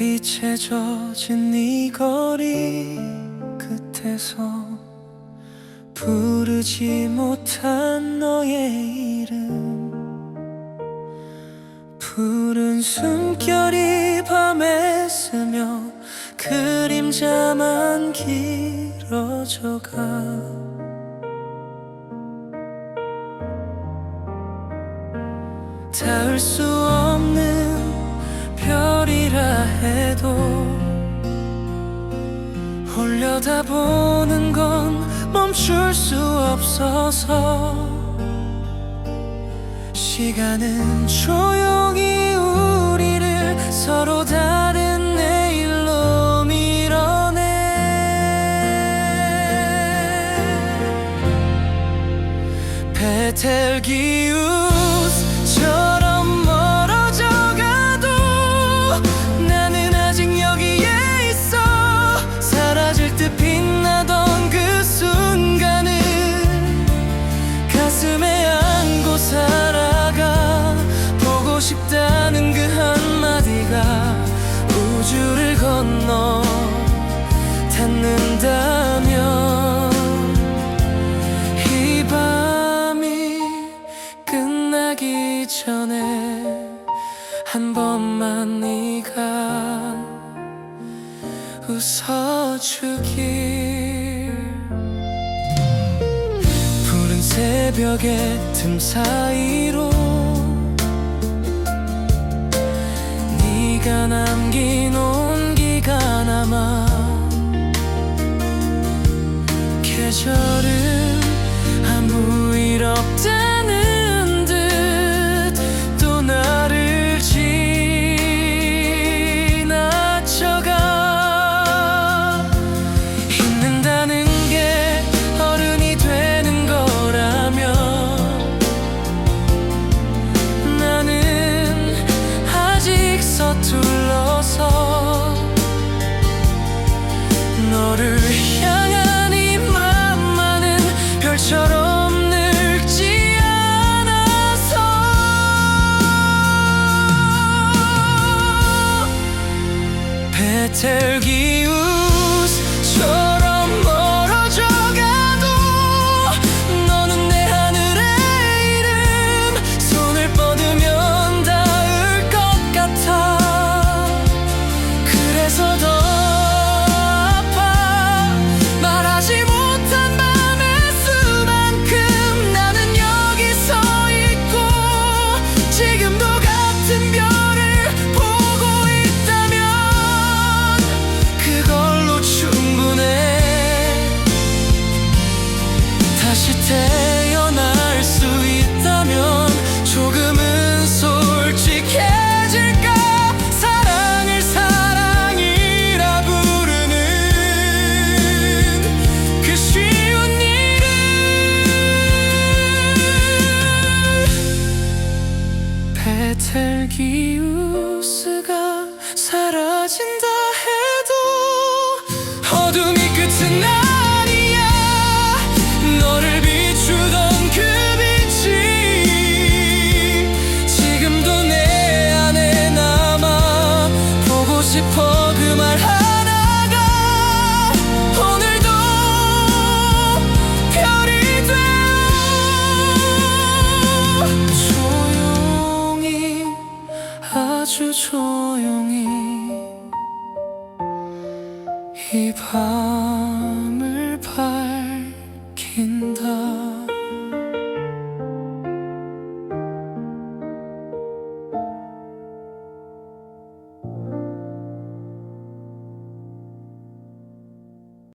달빛에 젖은 이 거리 끝에서 부르지 못한 너의 이름. 푸른 숨결이 밤에 스며 그림자만 길어져가. 닿을 수 없는 해도 올려다보는 건 멈출 수 없어서 시간은 조용히 우리를 서로 다른 내일로 밀어내. 베텔기우 이 밤이 끝나기 전에 한 번만 네가 웃어주길. 푸른 새벽의 틈 사이로 네가 남긴 온기가 남아 계절은 아무 일 없다는 듯 또 나를 지나쳐가 있는다는 게 어른이 되는 거라면 나는 아직 서툴 베텔기 베텔기우스가 사라진다 해도 어둠이 끝은 아니야. 너를 비추던 그 빛이 지금도 내 안에 남아 보고 싶어 이 밤을 밝